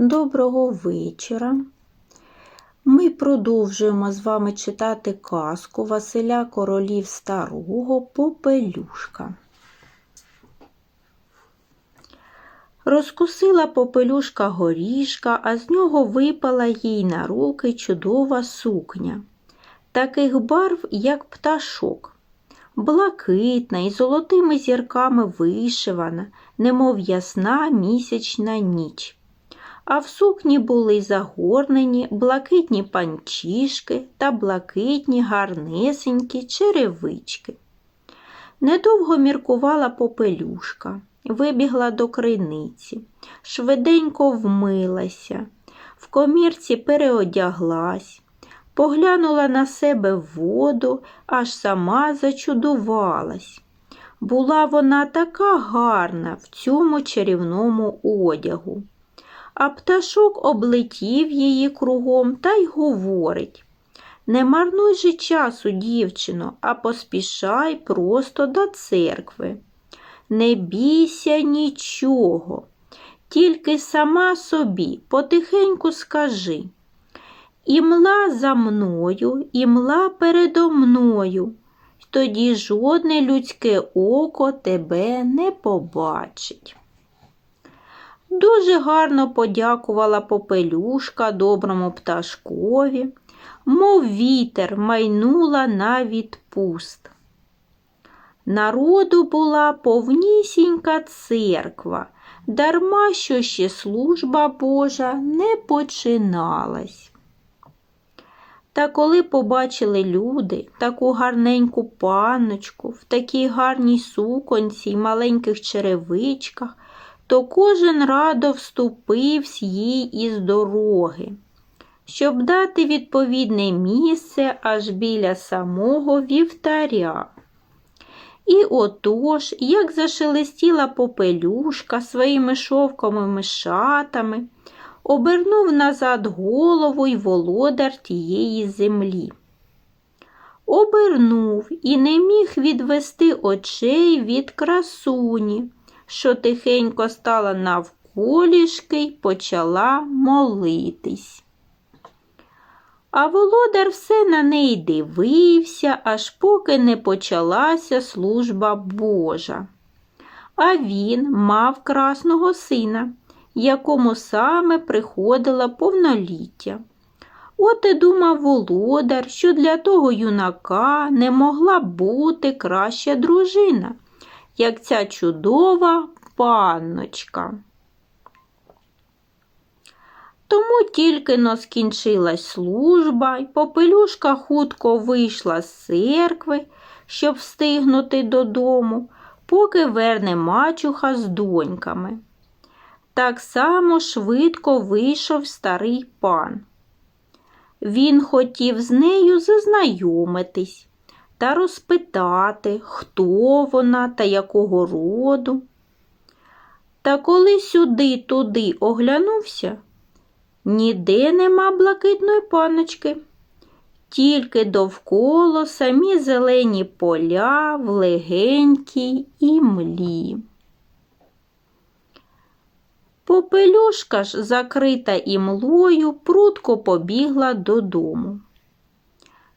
Доброго вечора. Ми продовжуємо з вами читати казку Василя Королів Старого Попелюшка. Розкусила попелюшка горішка, а з нього випала їй на руки чудова сукня, таких барв, як пташок, блакитна і золотими зірками вишивана, немов ясна місячна ніч а в сукні були загорнені блакитні панчішки та блакитні гарнесенькі черевички. Недовго міркувала попелюшка, вибігла до криниці, швиденько вмилася, в комірці переодяглась, поглянула на себе в воду, аж сама зачудувалась. Була вона така гарна в цьому чарівному одягу а пташок облетів її кругом та й говорить Не марнуй же часу, дівчино, а поспішай просто до церкви. Не бійся нічого, тільки сама собі потихеньку скажи. Імла за мною, імла передо мною, тоді жодне людське око тебе не побачить. Дуже гарно подякувала попелюшка доброму пташкові, мов вітер майнула на відпуст. Народу була повнісінька церква, дарма що ще служба Божа не починалась. Та коли побачили люди таку гарненьку панночку в такій гарній суконці й маленьких черевичках, то кожен радо вступився їй із дороги, щоб дати відповідне місце аж біля самого вівтаря. І отож, як зашелестіла попелюшка своїми шовковими шатами, обернув назад голову й володар тієї землі. Обернув і не міг відвести очей від красуні, що тихенько стала навколішки й почала молитись. А володар все на неї дивився, аж поки не почалася служба Божа. А він мав красного сина, якому саме приходило повноліття. От і думав володар, що для того юнака не могла бути краща дружина як ця чудова панночка. Тому тільки но скінчилась служба, і попелюшка хутко вийшла з церкви, щоб встигнути додому, поки верне мачуха з доньками. Так само швидко вийшов старий пан. Він хотів з нею зазнайомитись, та розпитати, хто вона та якого роду. Та коли сюди туди оглянувся, ніде нема блакитної паночки, тільки довкола самі зелені поля в легенькій імлі. Попелюшка ж, закрита імлою, прудко побігла додому.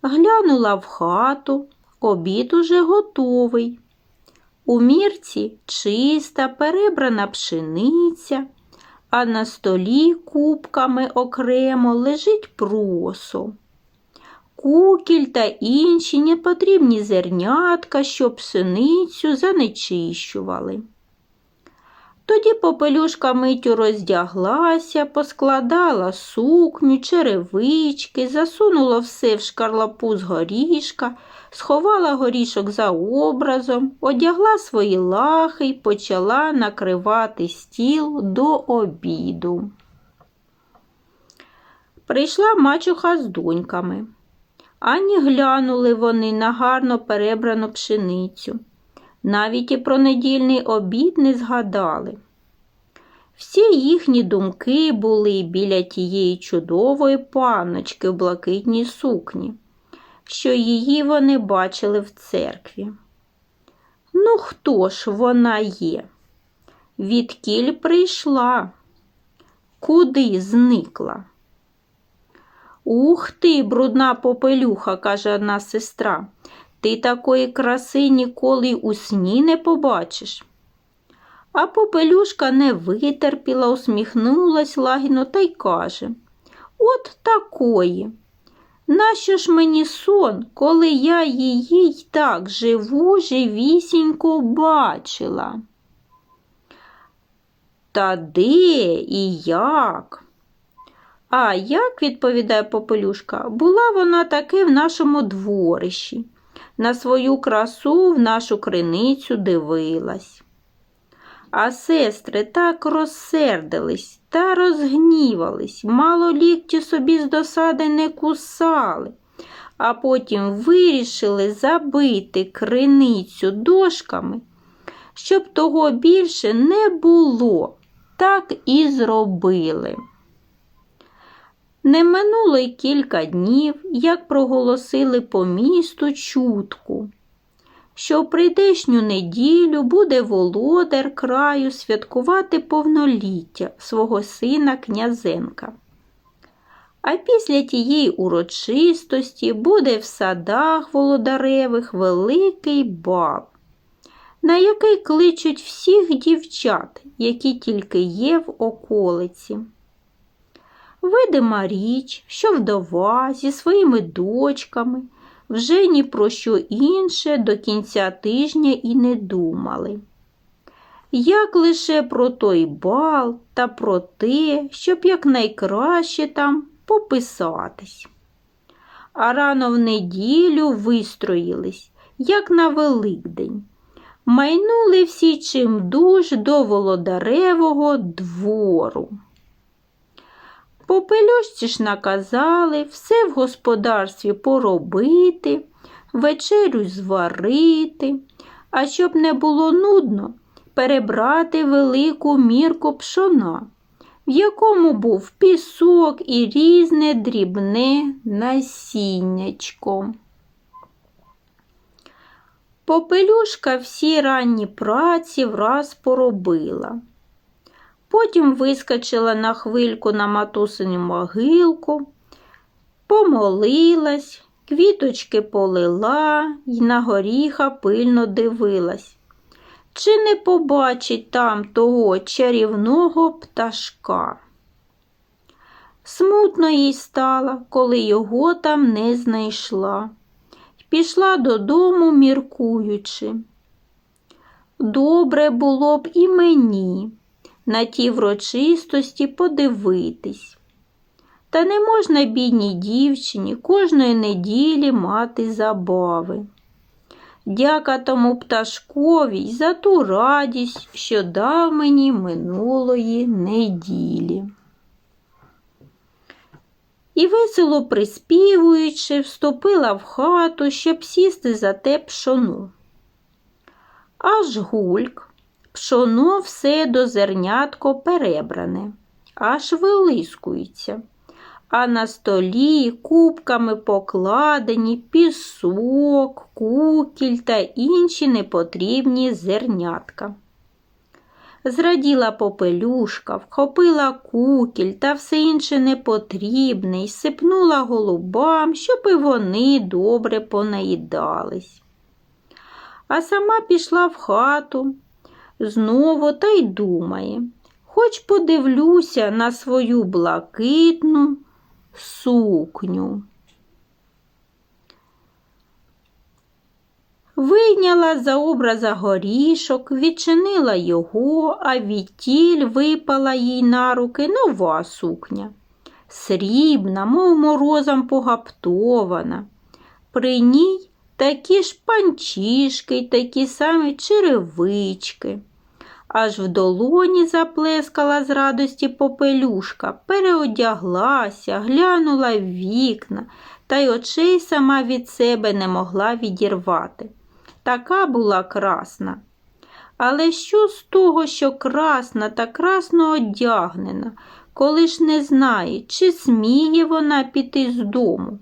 Глянула в хату, обід уже готовий. У мірці чиста перебрана пшениця, а на столі кубками окремо лежить просо. Кукіль та інші непотрібні зернятка, що пшеницю занечищували. Тоді попелюшка митю роздяглася, поскладала сукню, черевички, засунула все в шкарлапу з горішка, сховала горішок за образом, одягла свої лахи й почала накривати стіл до обіду. Прийшла мачуха з доньками. Ані глянули вони на гарно перебрану пшеницю. Навіть і про недільний обід не згадали. Всі їхні думки були біля тієї чудової панночки в блакитній сукні, що її вони бачили в церкві. Ну, хто ж вона є? Відкіль прийшла? Куди зникла? Ух ти, брудна попелюха, каже одна сестра. Ти такої краси ніколи у сні не побачиш. А попелюшка не витерпіла, усміхнулась лагідно та й каже От такої. Нащо ж мені сон, коли я її й так живу, живісінько бачила? Та де і як? А як, відповідає Попелюшка, була вона таки в нашому дворищі, на свою красу в нашу криницю дивилась. А сестри так розсердились та розгнівались, мало лікті собі з досади не кусали, а потім вирішили забити криницю дошками, щоб того більше не було, так і зробили. Не минуло й кілька днів, як проголосили по місту чутку, що в прийдешню неділю буде володар краю святкувати повноліття свого сина князенка. А після тієї урочистості буде в садах володаревих великий бал, на який кличуть всіх дівчат, які тільки є в околиці. Видима річ, що вдова зі своїми дочками вже ні про що інше до кінця тижня і не думали. Як лише про той бал та про те, щоб якнайкраще там пописатись. А рано в неділю вистроїлись, як на Великдень. Майнули всі чимдуж до володаревого двору. Попелюшці ж наказали все в господарстві поробити, вечерю зварити, а щоб не було нудно, перебрати велику мірку пшона, в якому був пісок і різне дрібне насіннячко. Попелюшка всі ранні праці враз поробила. Потім вискочила на хвильку на матусиню могилку, помолилась, квіточки полила й на горіха пильно дивилась. Чи не побачить там того чарівного пташка? Смутно їй стало, коли його там не знайшла, пішла додому, міркуючи. Добре було б і мені на ті врочистості подивитись. Та не можна бідній дівчині кожної неділі мати забави. Дяка тому пташкові за ту радість, що дав мені минулої неділі. І весело приспівуючи, вступила в хату, щоб сісти за те пшону. Аж гульк, Пшоно все до зернятко перебране, аж вилискується, а на столі кубками покладені пісок, кукіль та інші непотрібні зернятка. Зраділа попелюшка, вхопила кукіль та все інше непотрібне і сипнула голубам, щоб і вони добре понаїдались. А сама пішла в хату знову та й думає, хоч подивлюся на свою блакитну сукню. Вийняла за образа горішок, відчинила його, а відтіль випала їй на руки нова сукня. Срібна, мов морозом погаптована. При ній такі ж панчішки й такі самі черевички. Аж в долоні заплескала з радості попелюшка, переодяглася, глянула в вікна та й очей сама від себе не могла відірвати. Така була красна. Але що з того, що красна та красно одягнена, коли ж не знає, чи сміє вона піти з дому?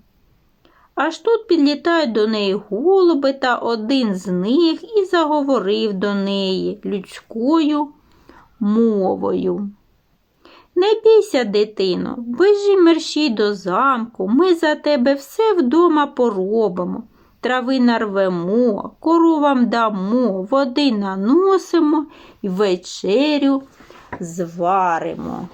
Аж тут підлітають до неї голуби, та один з них і заговорив до неї людською мовою. Не бійся, дитино, бежи мерщій до замку, ми за тебе все вдома поробимо. Трави нарвемо, коровам дамо, води наносимо і вечерю зваримо.